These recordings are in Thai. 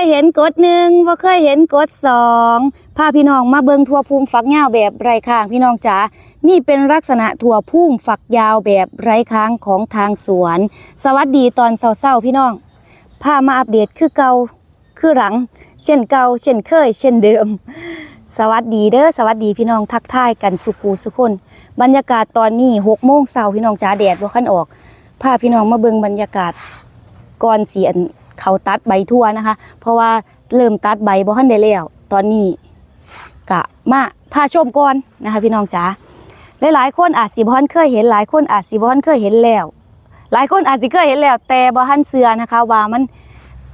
ยเห็นกดหนึ่งบ่เคยเห็นกดสองพาพี่น้องมาเบิงทั่วภูมิฝักยาวแบบไร้ค้างพี่น้องจ๋านี่เป็นลักษณะทั่วภูมิฝักยาวแบบไร้ค้างของทางสวน สวัสดีตอนเช้าๆพี่น้องพามาอัปเดตคือเก่าคือหลัง เช่นเก่าเช่นเคย เช่นเดิม สวัสดีเด้อสวัสดีพี่น้องทักทายกันสุกูสุคนบรรยากาศตอนนี้หกโมงเช้าพี่น้องจ๋าแดดบ่คันออกพาพี่น้องมาเบิงบรรยากาศก่อนสีอัน เขาตัดใบทั่วนะคะ เพราะว่าเริ่มตัดใบบ่คันได้แล้วตอนนี้กะมาพาชมก่อนนะคะ พี่น้องจ๋าหลายๆคนอาจสิบ่ทันเคยเห็นหลายคนอาจสิบ่ทันเคยเห็นแล้ว หลายคนอาจสิเคยเห็นแล้ว แต่บ่ทันเชื่อนะคะ ว่ามัน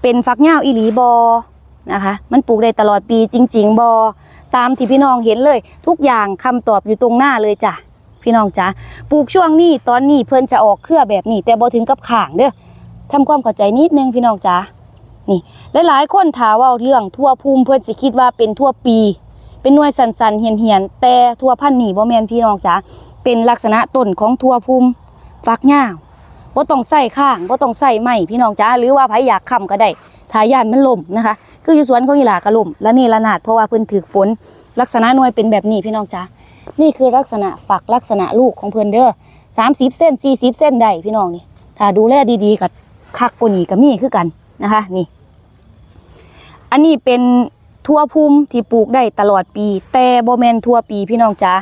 เป็นฝักยาอีหลีบอนะคะ มันปลูกได้ตลอดปีจริง ๆบอตามที่พี่น้องเห็นเลย ทุกอย่างคำตอบอยู่ตรงหน้าเลยจ้ะพี่น้องจ๋าปลูกช่วงนี้ตอนนี้เพิ่นจะออกเครือแบบนี้ แต่บ่ถึงกับข่างเด้อ ทำความเข้าใจนิดนึงพี่น้องจ๋านี่หลายๆคนถามว่าเรื่องทั่วภูมิเพิ่นสิคิดว่าเป็นทั่วปี เป็นหน่วยสันๆเหียนๆแต่ทั่วพันธุ์นี่บ่แมนพี่น้องจ๋าเป็นลักษณะต้นของทั่วภูมิฝักยาวบ่ต้องใส่ข้างบ่ต้องใส่ไม้พี่น้องจ๋าหรือว่าไผอยากค้ำก็ได้ถ้ายานมันล่มนะคะ คืออยู่สวนของอีหลากระล่มและนี่ละนาดเพราะว่าเพิ่นถึกฝน ลักษณะหน่วยเป็นแบบนี้พี่น้องจ๋านี่คือลักษณะฝักลักษณะลูกของเพิ่อนเด้อ30เส้น40เส้นได้พี่น้องนี่ถ้าดูแลดีๆกับ คักกว่านี้ก็มีคือกันนะคะนี่ อันนี้เป็นทั่วภูมิที่ปลูกได้ตลอดปี แต่โบแมนทั่วปีพี่น้องจ๋า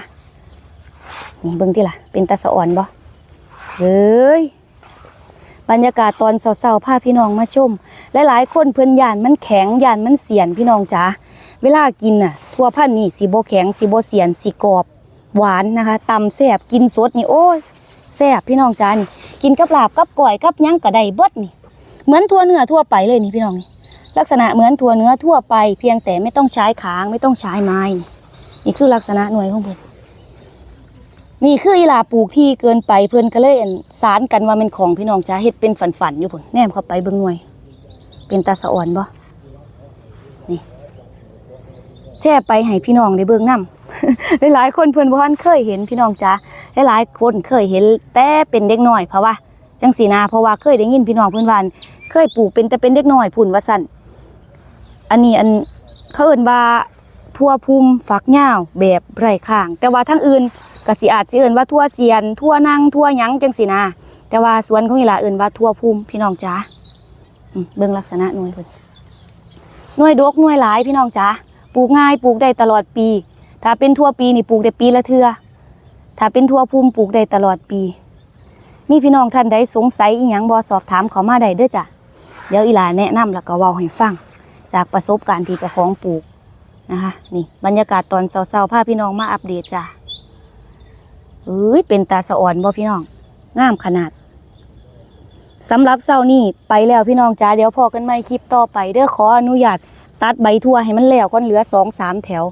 นี่เบิ่งที่ล่ะ เป็นตาสะอ่อนบ่เฮ้ยบรรยากาศตอนเช้าๆพาพี่น้องมาชม หลายๆคนเพิ่นยานมันแข็งยานมันเสียนพี่น้องจ๋าเวลากินน่ะ ทั่วพันนี่สิบ่แข็งสิบ่เสียนสิกรอบ หวานนะคะตำแซ่บกินสดนี่โอ้ย แซ่บพี่น้องจ๋านี่ กินกับลาบกับก่อยกับยังก็ไดเบิดนี่ เหมือนทั่วเนื้อทั่วไปเลยนี่พี่น้องนี่ลักษณะเหมือนทั่วเนื้อทั่วไป เพียงแต่ไม่ต้องใช้ขางไม่ต้องใช้ไม้นี่นี่คือลักษณะหน่วยของเพิ่นนี่คืออีลาปลูกที่เกินไปเพิ่นก็เลยอั่นสารกันว่าเป็นของพี่น้องจ้าเฮ็ดเป็นฝันๆอยู่พุ่นแนมเข้าไปเบิ่งหน่วย เป็นตาสะอ่อนบ่นี่แช่ไปให้พี่น้องได้เบิ่งนํ หลายๆคนเพิ่อนบ่ทันเคยเห็นพี่น้องจ้าหลายๆคนเคยเห็นแต่เป็นเด็กน้อยเพราะว่าจังสีนาเพราะว่าเคยได้ยินพี่น้องเพื่อนวันเคยปลูกเป็นแต่เป็นเด็กน้อยพุ่นว่าสั่นอันนี้อันเขาเอิ่นว่าทั่วภูมิฝักยาแบบไร้ข้าง แต่ว่าทั้งอื่นกสิอาจสิเอิ่นว่าทั่วเสียน ทั่วนั่งทั่วยังจังสีนาแต่ว่าสวนของอีหลาเอิ่นว่าทั่วภูมิพี่น้องจ้าเบิ่งลักษณะหน่วยเพิ่นหน่วยดกหน่วยหลายพี่น้องจ้าปลูกง่ายปลูกได้ตลอดปี ถ้าเป็นทั่วปีนี่ปลูกได้ปีละเทือถ้าเป็นทั่วภูมิปลูกได้ตลอดปี มีพี่น้องท่านใดสงสัยอีหยังบอสอบถามเขามาได้เด้อจ้ะเดี๋ยวอีหลาแนะนำแล้วก็เว้าให้ฟัง จากประสบการณ์ที่จ้าของปลูกนะคะนี่บรรยากาศตอนเช้าๆพาพี่น้องมาอัปเดตจ้ะเอ้ยเป็นตาสะอ่อนบ่พี่น้องงามขนาดสำหรับเช้านี้ไปแล้วพี่น้องจ้าเดี๋ยวพอกันใหม่คลิปต่อไปเด้อขออนุญาตตัดใบทั่วให้มันแล้วก่อนเหลือสองสามแถว